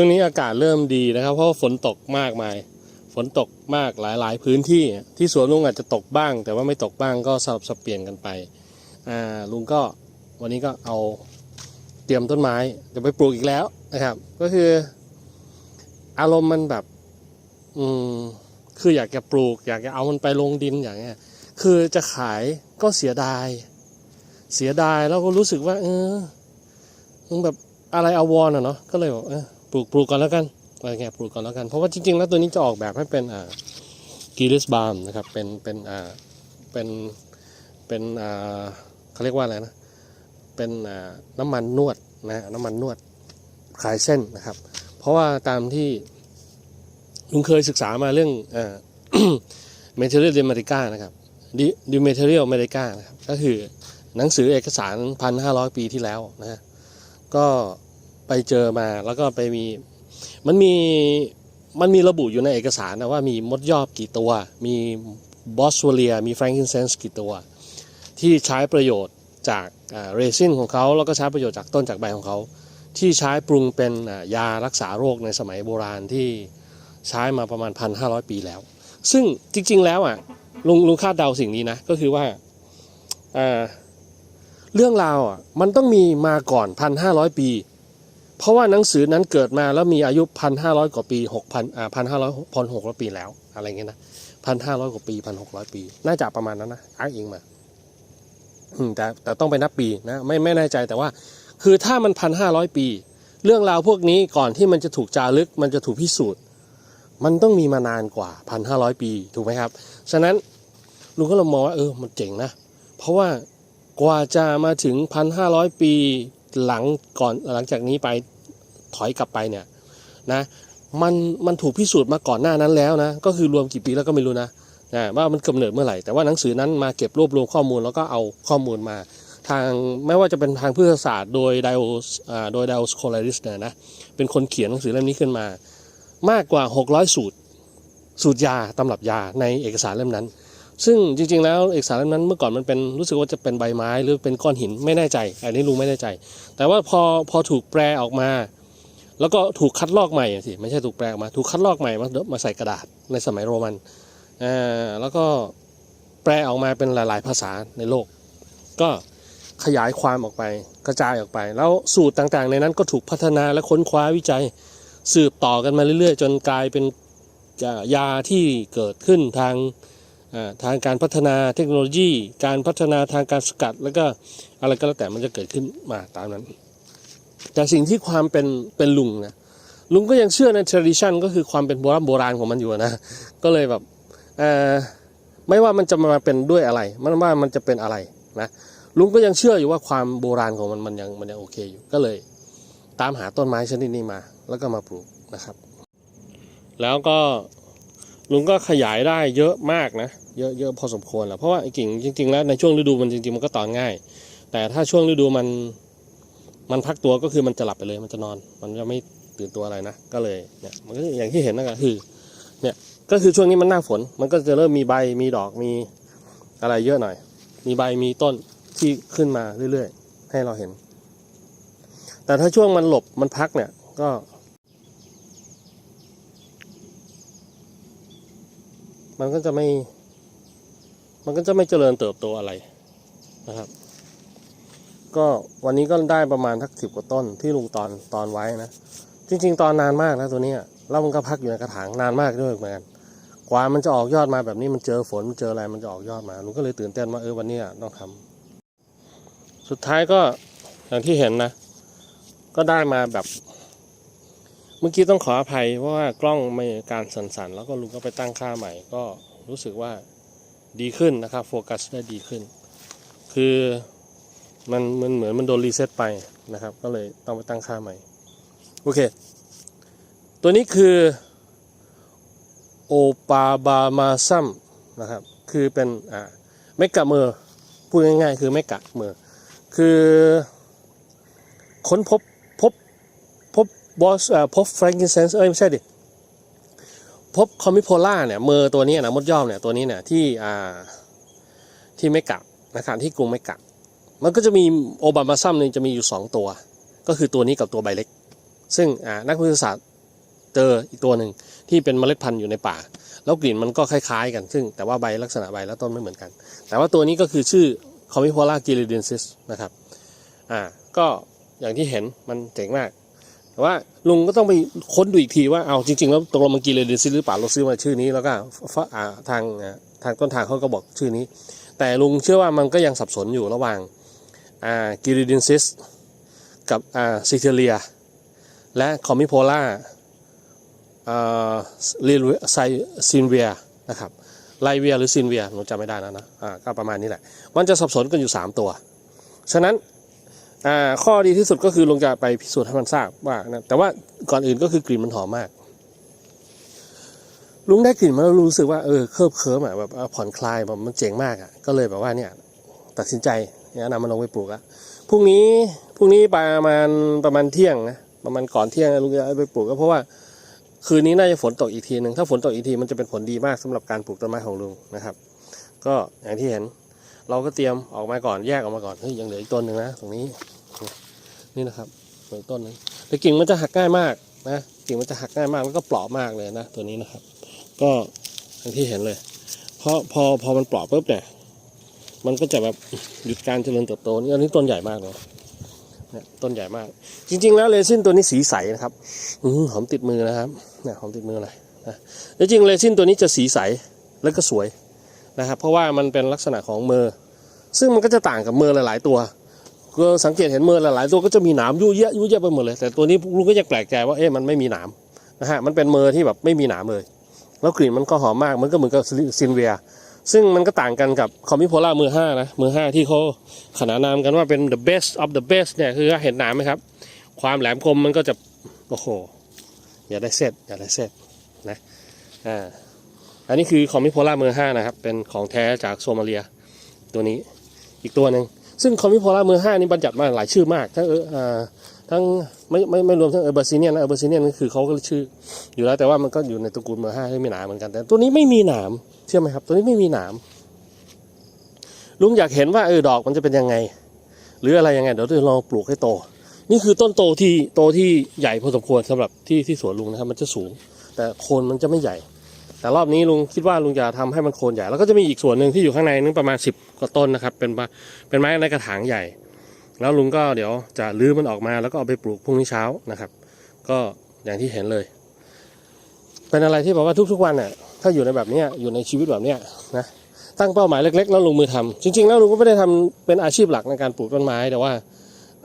ช่วงนี้อากาศเริ่มดีนะครับ เพราะว่าฝนตกมากมาย ฝนตกมากหลาย ๆ พื้นที่ที่สวนลุงอาจจะตกบ้าง แต่ว่าไม่ตกบ้างก็สลับสับเปลี่ยนกันไปอ่าลุงก็วันนี้ก็เอาเตรียมต้นไม้จะไปปลูกอีกแล้วนะครับ ก็คือ อารมณ์มันแบบ อืมคืออยากจะปลูก อยากจะเอามันไปลงดินอย่างเงี้ย คือจะขายก็เสียดาย เสียดายแล้วก็รู้สึกว่า เออมันแบบอะไรอาวรณ์อะเนาะก็เลยบอกเออ ปลูกปลูกก่อนแล้วกันอะไรเงี้ยปลูกก่อนแล้วกัน เพราะว่าจริง ๆ แล้วตัวนี้จะออกแบบให้เป็นอ่ากีริสบาร์มนะครับ เป็นเป็นอ่าเป็นเป็นอ่าเขาเรียกว่าอะไรนะ เป็นอ่าน้ำมันนวดนะน้ำมันนวดขายเส้นนะครับ เพราะว่าตามที่ลุงเคยศึกษามาเรื่องอ่า Material de America นะครับดิเมเทเรียลเมริกานะครับก็คือหนังสือเอกสาร1,500ปีที่แล้วนะฮะก็ ไปเจอมาแล้วก็ไปมี มันมีมันมีระบุอยู่ในเอกสารนะว่ามีมดยอบกี่ตัว มีบอสวเลีย มีแฟรงกินเซนส์กี่ตัว ที่ใช้ประโยชน์จากเรซินของเขา แล้วก็ใช้ประโยชน์จากต้นจากใบของเขา ที่ใช้ปรุงเป็นยารักษาโรคในสมัยโบราณที่ใช้มาประมาณ 1,500 ปีแล้ว ซึ่งจริง ๆ แล้วอะลุงลุงคาดเดาสิ่งนี้นะ ก็คือว่าอ่าเรื่องราวอะมันต้องมีมาก่อนพันห้าร้อยปี เพราะว่าหนังสือนั้นเกิดมาแล้วมีอายุพันห้าร้อยกว่าปีหกพันอ่าพันห้าร้อยพันหกร้อยปีแล้ว อะไรเงี้ยนะพันห้าร้อยกว่าปีพันหกร้อยปี น่าจะประมาณนั้นนะอ้างอิงมาแต่แต่ต้องไปนับปีนะไม่ไม่แน่ใจแต่ว่า คือถ้ามันพันห้าร้อยปี เรื่องราวพวกนี้ก่อนที่มันจะถูกจารึก มันจะถูกพิสูจน์ มันต้องมีมานานกว่าพันห้าร้อยปีถูกไหมครับ ฉะนั้นลุงก็เลยมองว่าเออมันเจ๋งนะ เพราะว่ากว่าจะมาถึงพันห้าร้อยปี หลังก่อนหลังจากนี้ไปถอยกลับไปเนี่ยนะมันมันถูกพิสูจน์มาก่อนหน้านั้นแล้วนะก็คือรวมกี่ปีแล้วก็ไม่รู้นะนะว่ามันกำเนิดเมื่อไหร่ แต่ว่าหนังสือนั้นมาเก็บรวบรวมข้อมูลแล้วก็เอาข้อมูลมา ทางไม่ว่าจะเป็นทางพืชศาสตร์โดยไดโอโดยไดโอสโคลาริสเนี่ยนะเป็นคนเขียนหนังสือเล่มนี้ขึ้นมา มากกว่า 600 สูตร สูตรยาตำรับยาในเอกสารเล่มนั้น ซึ่งจริงๆ แล้วเอกสารนั้นเมื่อก่อนมันเป็นรู้สึกว่าจะเป็นใบไม้หรือเป็นก้อนหินไม่แน่ใจ อันนี้ลุงไม่แน่ใจ แต่ว่าพอพอถูกแปลออกมา แล้วก็ถูกคัดลอกใหม่สิไม่ใช่ถูกแปลออกมา ถูกคัดลอกใหม่มามาใส่กระดาษในสมัยโรมันอ่าแล้วก็แปลออกมาเป็นหลาย ๆ ภาษาในโลก ก็ขยายความออกไปกระจายออกไป แล้วสูตรต่างๆ ในนั้นก็ถูกพัฒนาและค้นคว้าวิจัยสืบต่อกันมาเรื่อยๆ จนกลายเป็นยาที่เกิดขึ้นทาง ทางการพัฒนาเทคโนโลยี การพัฒนาทางการสกัด แล้วก็อะไรก็แล้วแต่มันจะเกิดขึ้นมาตามนั้น แต่สิ่งที่ความเป็นเป็นลุงนะลุงก็ยังเชื่อใน tradition ก็คือความเป็นโบราณโบราณของมันอยู่นะ ก็เลยแบบไม่ว่ามันจะมาเป็นด้วยอะไร มันว่ามันจะเป็นอะไรนะลุงก็ยังเชื่ออยู่ว่าความโบราณของมันมันยังมันยังโอเคอยู่ก็เลย ตามหาต้นไม้ชนิดนี้มา แล้วก็มาปลูกนะครับ แล้วก็ ลุงก็ขยายได้เยอะมากนะ เยอะเยอะพอสมควรแหละเพราะว่ากิ่งจริง ๆ แล้วในช่วงฤดูมันจริงๆมันก็ตอนง่าย แต่ถ้าช่วงฤดูมันมันพักตัวก็คือมันจะหลับไปเลยมันจะนอน มันจะไม่ตื่นตัวอะไรนะก็เลยเนี่ยมันก็อย่างที่เห็นนั่นก็คือเนี่ยก็คือช่วงนี้มันหน้าฝน มันก็จะเริ่มมีใบมีดอกมีอะไรเยอะหน่อย มีใบมีต้นที่ขึ้นมาเรื่อยๆ ให้เราเห็น แต่ถ้าช่วงมันหลบมันพักเนี่ย ก็ มันก็จะไม่ มันก็จะไม่เจริญเติบโตอะไรนะครับ ก็วันนี้ก็ได้ประมาณทักสิบกว่าต้นที่ลุงตอนตอนไว้นะ จริง ๆ ตอนนานมากนะตัวเนี้ยแล้วมันก็พักอยู่ในกระถางนานมากด้วยเหมือนกันกว่ามันจะออกยอดมาแบบนี้มันเจอฝนมันเจออะไรมันจะออกยอดมาลุงก็เลยตื่นเต้นว่าเออวันนี้ต้องทำสุดท้ายก็อย่างที่เห็นนะ ก็ได้มาแบบ เมื่อกี้ต้องขออภัยเพราะว่ากล้องม่การสั่นๆ แล้วก็ลุงก็ไปตั้งค่าใหม่ ก็รู้สึกว่าดีขึ้นนะครับโฟกัสได้ดีขึ้น คือมันมันเหมือนมันโดนรีเซ็ตไปนะครับ ก็เลยต้องไปตั้งค่าใหม่ โอเค ตัวนี้คือโอปาบามาซัมนะครับ คือเป็นอ่าเมกะเมอร์พูดง่ายๆ คือเมกะเมอร์คือค้นพบ บอสพบแฟรงกินเซนส์เอ้ยไม่ใช่ดิพบคอมมิโพล่าเนี่ยเมอร์ตัวนี้นะมดย่อมเนี่ยตัวนี้เนี่ยที่อ่าที่เมกะนะครับที่กรุงเมกะมันก็จะมีโอบามาซัมเนี่ยจะมีอยู่ 2 ตัว ก็คือตัวนี้กับตัวใบเล็ก ซึ่งอ่านักวิทยาศาสตร์เจออีกตัวหนึ่งที่เป็นเมล็ดพันธุ์อยู่ในป่า แล้วกลิ่นมันก็คล้ายๆกัน ซึ่งแต่ว่าใบลักษณะใบและต้นไม่เหมือนกัน แต่ว่าตัวนี้ก็คือชื่อ c o m i p o l a g i l i d e n s i s นะครับอ่าก็อย่างที่เห็นมันเจ๋งมาก แต่ว่าลุงก็ต้องไปค้นดูอีกทีว่าเอาจริงๆแล้วตกลงมันกิเลเดนซิหรือเปล่าเราซื้อมาชื่อนี้แล้วก็ฟ้าทางทางต้นทางเขาก็บอกชื่อนี้ แต่ลุงเชื่อว่ามันก็ยังสับสนอยู่ระหว่างกิเลเดนซิสกับซิเทเลีย และคอมิโพล่าลิลไซซินเวียนะครับไลเวียหรือซินเวียหนูจำไม่ได้แล้วนะอ่าก็ประมาณนี้แหละ มันจะสับสนกันอยู่ 3 ตัว ฉะนั้น อ่าข้อดีที่สุดก็คือลุงจะไปพิสูจน์ให้มันทราบว่านะแต่ว่าก่อนอื่นก็คือกลิ่นมันหอมมาก ลุงได้กลิ่นมาแล้วรู้สึกว่าเออเคิบเคิมอะแบบผ่อนคลายแบบมันเจ๋งมากอะก็เลยแบบว่าเนี่ยตัดสินใจเนี่ยนำมันลงไปปลูกอะพรุ่งนี้พรุ่งนี้ประมาณประมาณเที่ยงนะประมาณก่อนเที่ยงลุงจะไปปลูกก็เพราะว่าคืนนี้น่าจะฝนตกอีกทีหนึ่งถ้าฝนตกอีกทีมันจะเป็นผลดีมากสำหรับการปลูกต้นไม้ของลุงนะครับ ก็อย่างที่เห็น เราก็เตรียมออกมาก่อนแยกออกมาก่อนเฮ้ยยังเหลืออีกต้นหนึ่งนะตรงนี้นี่นะครับเหลืออกต้นหนึงแต่กิ่งมันจะหักง่ายมากนะกิ่งมันจะหักง่ายมากแล้วก็เปราะมากเลยนะตัวนี้นะครับ ก็อย่างที่เห็นเลย เพราะพอพอมันเปราะปุ๊บเนี่ยมันก็จะแบบหยุดการเจริญเติบโตนี่อันนี้ต้นใหญ่มากเลยเนี่ยต้นใหญ่มาก จริง ๆ แล้วเรซินตัวนี้สีใสนะครับอือหอมติดมือนะครับเนี่ยหอมติดมือเลยนะแล้วจริงเรซินตัวนี้จะสีใสแล้วก็สวย นะครับ เพราะว่ามันเป็นลักษณะของเมอร์ซึ่งมันก็จะต่างกับเมอร์หลาย ๆ ตัวก็สังเกตเห็นเมอร์หลาย ๆ ตัวก็จะมีหนามยุ่ยเยอะยุ่ยเยอะไปหมดเลย แต่ตัวนี้ลุงก็ยังแปลกใจว่าเอ๊ะมันไม่มีหนามนะฮะมันเป็นเมอร์ที่แบบไม่มีหนามเลยแล้วกลิ่นมันก็หอมมากมันก็เหมือนกับซินเวีย ซึ่งมันก็ต่างกันกับคอมมิโพล่ามือห้านะมือห้าที่เขาขนานนามกันว่าเป็น the best of the best เนี่ยคือเห็นหนามไหมครับ ความแหลมคมมันก็จะโอ้โหอย่าได้เซตอย่าได้เซตนะอ่า อันนี้คือคอมมิโพล่าเมือห้านะครับ เป็นของแท้จากโซมาเลีย ตัวนี้อีกตัวหนึ่งซึ่งคอมมิโพล่าเมือห้านี่บัญญัติมาหลายชื่อมาก ทั้งเออทั้งไม่ไม่ไม่รวมทั้งเออร์เบอร์ซิเนียนนะเออร์เบอร์ซิเนียนก็คือเขาก็ชื่ออยู่แล้วแต่ว่ามันก็อยู่ในตระกูลเมือห้าที่มีหนามเหมือนกันแต่ตัวนี้ไม่มีหนามเชื่อไหมครับ ตัวนี้ไม่มีหนามลุงอยากเห็นว่าเออดอกมันจะเป็นยังไง หรืออะไรยังไงเดี๋ยวเราลองปลูกให้โต นี่คือต้นโตที่โตที่ใหญ่พอสมควรสำหรับที่ที่สวนลุงนะครับ มันจะสูง แต่โคนมันจะไม่ใหญ่ แต่รอบนี้ลุงคิดว่าลุงจะทำให้มันโคนใหญ่ แล้วก็จะมีอีกส่วนหนึ่งที่อยู่ข้างในนึงประมาณสิบกว่าต้นนะครับ เป็นเป็นไม้ในกระถางใหญ่ แล้วลุงก็เดี๋ยวจะลื้อมันออกมาแล้วก็เอาไปปลูกพรุ่งนี้เช้านะครับ ก็อย่างที่เห็นเลย เป็นอะไรที่บอกว่าทุกๆวันเนี่ยถ้าอยู่ในแบบนี้อยู่ในชีวิตแบบนี้นะตั้งเป้าหมายเล็กๆแล้วลงมือทำจริง ๆ แล้วลุงก็ไม่ได้ทำเป็นอาชีพหลักในการปลูกต้นไม้แต่ว่า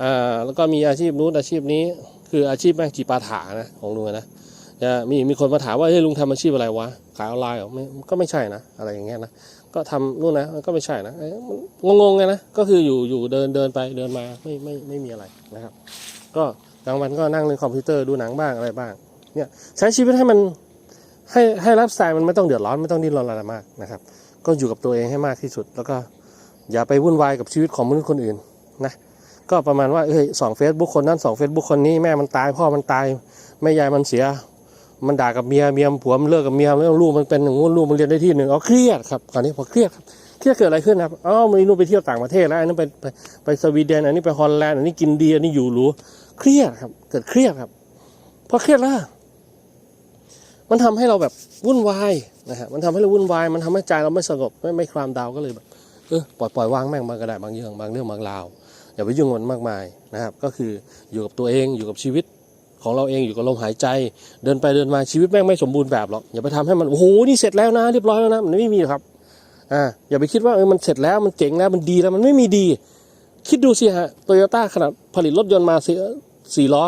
อ่าแล้วก็มีอาชีพนู้นอาชีพนี้ คืออาชีพแม่งจีปาถานะของลุงนะ จะมีมีคนมาถามว่าเฮ้ยลุงทำอาชีพอะไรวะขายออนไลน์เหรอไม่ก็ไม่ใช่นะอะไรอย่างเงี้ยนะก็ทำนู่นนะมันก็ไม่ใช่นะเอ้ยมันงงๆไงนะก็คืออยู่อยู่เดินเดินไปเดินมาไม่ไม่ไม่มีอะไรนะครับ ก็กลางวันก็นั่งเล่นคอมพิวเตอร์ดูหนังบ้างอะไรบ้างเนี่ยใช้ชีวิตให้มันให้ให้ไลฟ์สไตล์มันไม่ต้องเดือดร้อนไม่ต้องดิ้นรนอะไรมากนะครับ ก็อยู่กับตัวเองให้มากที่สุด แล้วก็อย่าไปวุ่นวายกับชีวิตของมนุษย์คนอื่นนะก็ประมาณว่าเอ้ยสองเฟซบุ๊กคนนั้นสองเฟซบุ๊กคนนี้แม่มันตายพ่อมันตายแม่ยายมันเสีย มันด่ากับเมียเมียผัวมันเลิกกับเมียแล้วลูกมันเป็นอย่างงู้นลูกมันเรียนได้ที่หนึ่งเอาเครียดครับตอนนี้พอเครียดครับเครียดเกิดอะไรขึ้นครับอ๋อมันนู่นไปเที่ยวต่างประเทศแล้วอันนั้นไปไปไปสวีเดนอันนี้ไปฮอลแลนด์อันนี้กินดีอันนี้อยู่หรูเครียดครับ เกิดเครียดครับพอเครียดแล้วมันทำให้เราแบบวุ่นวายนะฮะมันทำให้เราวุ่นวาย มันทำให้ใจเราไม่สงบไม่ไม่คลามดาวก็เลยแบบเออปล่อยปล่อยวางแม่งมางก็ได้บางเรื่องบางเรื่องบางราวอย่าไปยุ่งมันมากมายนะครับ ก็คืออยู่กับตัวเองอยู่กับชีวิต ของเราเองอยู่กับลมหายใจ เดินไปเดินมาชีวิตแม่งไม่สมบูรณ์แบบหรอกอย่าไปทำให้มันโอ้โหนี่เสร็จแล้วนะเรียบร้อยแล้วนะมันไม่มีครับอ่าอย่าไปคิดว่าเออมันเสร็จแล้วมันเจ๋งแล้วมันดีแล้วมันไม่มีดี คิดดูสิฮะโตโยต้าขนาดผลิตรถยนต์มาสี่สี่ล้อ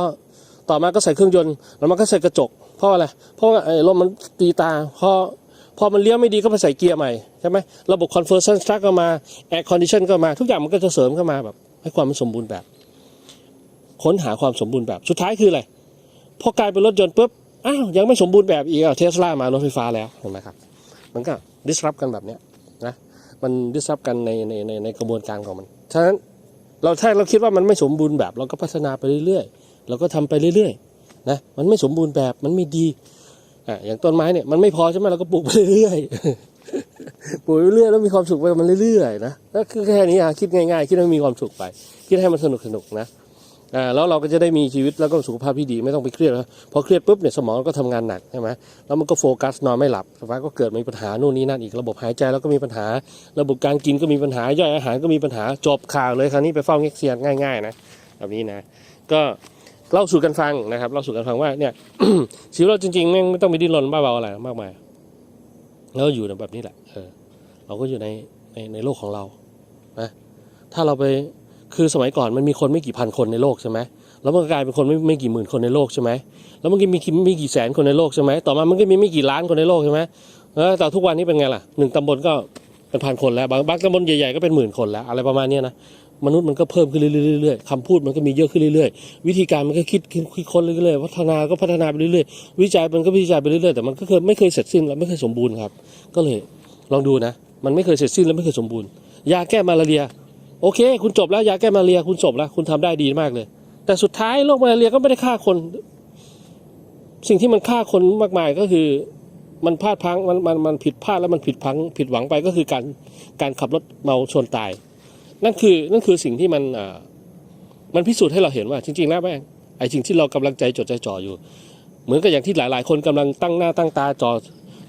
ต่อมาก็ใส่เครื่องยนต์แล้วมันก็ใส่กระจกเพราะอะไรเพราะว่าไอ้ลมมันตีตาพอพอมันเลี้ยวไม่ดีก็ไปใส่เกียร์ใหม่ใช่ไหมระบบ conversion track ก็มา air condition ก็มา ทุกอย่างมันก็จะเสริมเข้ามาแบบ ให้ความมันสมบูรณ์แบบ ค้นหาความสมบูรณ์แบบ สุดท้ายคืออะไร พอกลายเป็นรถยนต์ปุ๊บอ้าวยังไม่สมบูรณ์แบบอีกอะเทสลามารถไฟฟ้าแล้วเห็นไหมครับ มันก็ disrupt กันแบบเนี้ยนะมัน disrupt กันในในในในกระบวนการของมันฉะนั้นเราถ้าเราคิดว่ามันไม่สมบูรณ์แบบ เราก็พัฒนาไปเรื่อยๆ เราก็ทำไปเรื่อยๆนะมันไม่สมบูรณ์แบบมันไม่ดีอะอย่างต้นไม้เนี่ยมันไม่พอใช่ไหมเราก็ปลูกไปเรื่อยๆปลูกไปเรื่อยๆแล้วมีความสุขไปมันเรื่อยๆนะก็คือแค่นี้อะคิดง่ายๆคิดให้มีความสุขไป คิดให้มันสนุกสนุกๆนะ อ่าแล้วเราก็จะได้มีชีวิตแล้วก็สุขภาพที่ดีไม่ต้องไปเครียดแล้วพอเครียดปุ๊บเนี่ยสมองก็ทำงานหนักใช่ไหมแล้วมันก็โฟกัสนอนไม่หลับสภาพก็เกิดมีปัญหาโน่นนี่นั่นอีกระบบหายใจแล้วก็มีปัญหา ระบบการกินก็มีปัญหาย่อยอาหารก็มีปัญหาจบข่าวเลยคราวนี้ไปเฝ้าเง็กเซียนง่าย ๆ นะแบบนี้นะ ก็เล่าสู่กันฟังนะครับเล่าสู่กันฟังว่าเนี่ยชีวิตเราจริงๆแม่งไม่ต้องไปดิ้นรนบ้าเบาอะไรมากมายแล้วอยู่ในแบบนี้แหละเออเราก็อยู่ในในในโลกของเรานะถ้าเราไป คือสมัยก่อนมันมีคนไม่กี่พันคนในโลกใช่ไหมแล้วมันก็กลายเป็นคนไม่ไม่กี่หมื่นคนในโลกใช่ไหมแล้วมันก็มีไม่กี่แสนคนในโลกใช่ไหมต่อมามันก็มีไม่กี่ล้านคนในโลกใช่ไหมเออแต่ทุกวันนี้เป็นไงล่ะหนึ่งตำบลก็เป็นพันคนแล้วบางบางตำบลใหญ่ๆก็เป็นหมื่นคนแล้วอะไรประมาณนี้นะมนุษย์มันก็เพิ่มขึ้นเรื่อยๆคำพูดมันก็มีเยอะขึ้นเรื่อยๆ วิธีการมันก็คิดคิดคิดค้นเรื่อยๆพัฒนาก็พัฒนาไปเรื่อยๆ วิจัยมันก็วิจัยไปเรื่อยๆ แต่มันก็เคยไม่เคยเสร็จสิ้นและไม่เคยสมบูรณ์ครับ ก็เลยลองดูนะ มันไม่เคยเสร็จสิ้นและไม่เคยสมบูรณ์ ยาแก้มาลาเรีย โอเค คุณจบแล้วยาแก้มาเรียคุณจบแล้ว คุณทำได้ดีมากเลย แต่สุดท้ายโรคมาลาเรียก็ไม่ได้ฆ่าคน สิ่งที่มันฆ่าคนมากมายก็คือมันพลาดพังมันมันมันผิดพลาดแล้วมันผิดพังผิดหวังไปก็คือการการขับรถเมาชนตาย นั่นคือนั่นคือสิ่งที่มันอ่ามันพิสูจน์ให้เราเห็นว่า จริง ๆ แล้วแม่งไอ้สิ่งที่เรากำลังใจจดใจจ่ออยู่ เหมือนกับอย่างที่หลาย ๆ คนกำลังตั้งหน้าตั้งตาจ่อ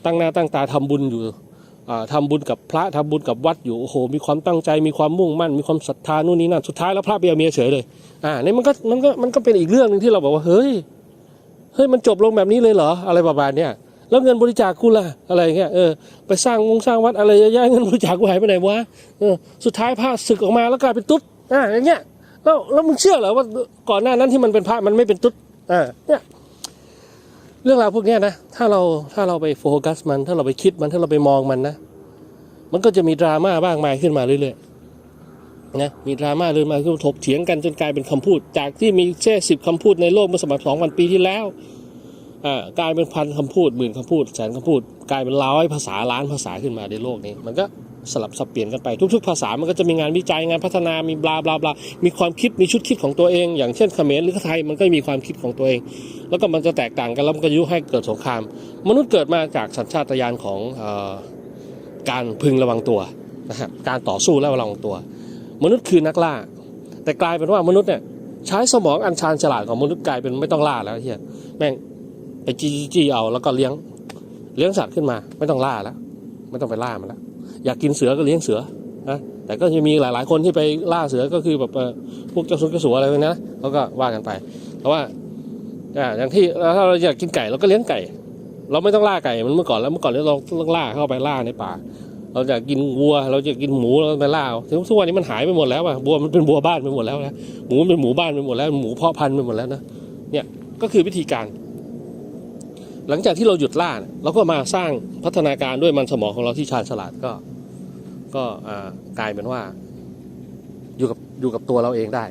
ตั้งหน้าตั้งตาทำบุญอยู่ อ่าทำบุญกับพระทำบุญกับวัดอยู่โอ้โห มีความตั้งใจมีความมุ่งมั่น มีความศรัทธานู่นนี่นั่นสุดท้ายแล้วพระไปเอาเมียเฉยเลยอ่านี่มันก็มันก็มันก็เป็นอีกเรื่องหนึ่งที่เราบอกว่าเฮ้ยเฮ้ยมันจบลงแบบนี้เลยเหรออะไรประมาณเนี้ยแล้วเงินบริจาคกูล่ะอะไรเงี้ยเออไปสร้างวงสร้างวัดอะไรเยอะแยะเงินบริจาคกูหายไปไหนวะเออสุดท้ายพระศึกออกมาแล้วกลายเป็นตุ๊ดอ่าอย่างเงี้ยแล้วแล้วมึงเชื่อเหรอว่าก่อนหน้านั้นที่มันเป็นพระมันไม่เป็นตุ๊ดอ่าเนี่ย เรื่องราวพวกนี้นะ ถ้าเราถ้าเราไปโฟกัสมัน ถ้าเราไปคิดมันถ้าเราไปมองมันนะ มันก็จะมีดราม่าบ้างมายขึ้นมาเรื่อยๆนะมีดราม่าเรื่อยมาคือถกเถียงกันจนกลายเป็นคำพูด จากที่มีแค่สิบคำพูดในโลกเมื่อสมัยสองพันปีที่แล้วอ่ากลายเป็นพันคำพูดหมื่นคำพูดแสนคำพูด กลายเป็นร้อยภาษาล้านภาษาขึ้นมาในโลกนี้ มันก็ สลับสับเปลี่ยนกันไปทุก ๆ ภาษามันก็จะมีงานวิจัยงานพัฒนามีบลาบลาบลามีความคิดมีชุดคิดของตัวเอง อย่างเช่นเขมรหรือไทยมันก็มีความคิดของตัวเอง แล้วก็มันจะแตกต่างกันแล้วมันก็ยุให้เกิดสงคราม มนุษย์เกิดมาจากสัญชาตญาณของออการพึงระวังตัวนะครับการต่อสู้และระวังตัว มนุษย์คือนักล่า แต่กลายเป็นว่ามนุษย์เนี่ยใช้สมองอันชาญฉลาดของมนุษย์กลายเป็นไม่ต้องล่าแล้วเฮียแม่งไปจี้จี้เอาแล้วก็เลี้ยงเลี้ยงสัตว์ขึ้นมา ไม่ต้องล่าแล้ว ไม่ต้องไปล่ามันแล้ว อยากกินเสือก็เลี้ยงเสือนะแต่ก็จะมีหลายๆคนที่ไปล่าเสือก็คือแบบพวกเจ้าสุนกระสัวอะไรพวกนี้นะเขาก็ว่ากันไปเพราะว่าอย่างที่ถ้าเราอยากกินไก่เราก็เลี้ยงไก่ เราไม่ต้องล่าไก่มันเมื่อก่อนแล้วเมื่อก่อนเราต้องล่าเข้าไปล่าในป่า เราอยากกินวัว เราจะกินหมูเราไปล่าถึงทุกวันนี้มันหายไปหมดแล้วอะบัวมันเป็นบัวบ้านไปหมดแล้วนะหมูเป็นหมูบ้านไปหมดแล้วหมูเพาะพันธุ์ไปหมดแล้วนะเนี่ยก็คือวิธีการ หลังจากที่เราหยุดล่าเราก็มาสร้างพัฒนาการด้วยมันสมองของเราที่ชาญฉลาดก็ ก็กลายเป็นว่า อยู่กับอยู่กับตัวเราเองได้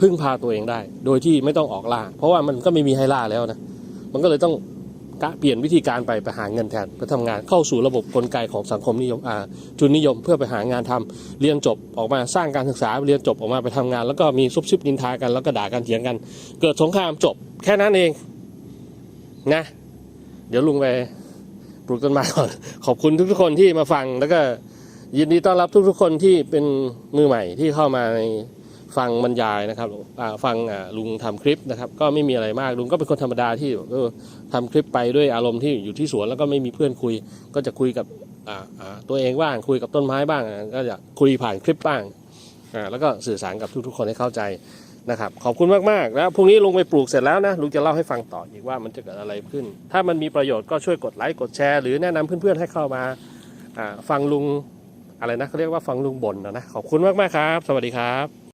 พึ่งพาตัวเองได้ โดยที่ไม่ต้องออกล่า เพราะว่ามันก็ไม่มีให้ล่าแล้วนะมันก็เลยต้องกะเปลี่ยนวิธีการไปไปหาเงินแทนไปทำงานเข้าสู่ระบบกลไกของสังคมนิยมอ่าทุนนิยมเพื่อไปหางานทำเรียนจบออกมาสร้างการศึกษาเรียนจบออกมาไปทำงาน แล้วก็มีซุบซิบนินทากันแล้วก็ด่ากันเถียงกัน เกิดสงครามจบ แค่นั้นเองนะ เดี๋ยวลุงไปปลูกต้นไม้ก่อน ขอบคุณทุกๆคนที่มาฟัง แล้วก็ยินดีต้อนรับทุกๆคนที่เป็นมือใหม่ที่เข้ามาในฟังบรรยายนะครับฟังลุงทำคลิปนะครับ ก็ไม่มีอะไรมากลุงก็เป็นคนธรรมดาที่แบบเออทำคลิปไปด้วยอารมณ์ที่อยู่ที่สวนแล้วก็ไม่มีเพื่อนคุย ก็จะคุยกับตัวเองบ้างคุยกับต้นไม้บ้าง ก็จะคุยผ่านคลิปบ้างแล้วก็สื่อสารกับทุกๆ คนให้เข้าใจ นะครับขอบคุณมากๆแล้วพรุ่งนี้ลุงไปปลูกเสร็จแล้วนะลุงจะเล่าให้ฟังต่ออีกว่ามันจะเกิดอะไรขึ้น ถ้ามันมีประโยชน์ก็ช่วยกดไลค์กดแชร์หรือแนะนำเพื่อนๆให้เข้ามาอ่าฟังลุงอะไรนะเขาเรียกว่าฟังลุงบ่นนะนะขอบคุณมากๆครับ สวัสดีครับ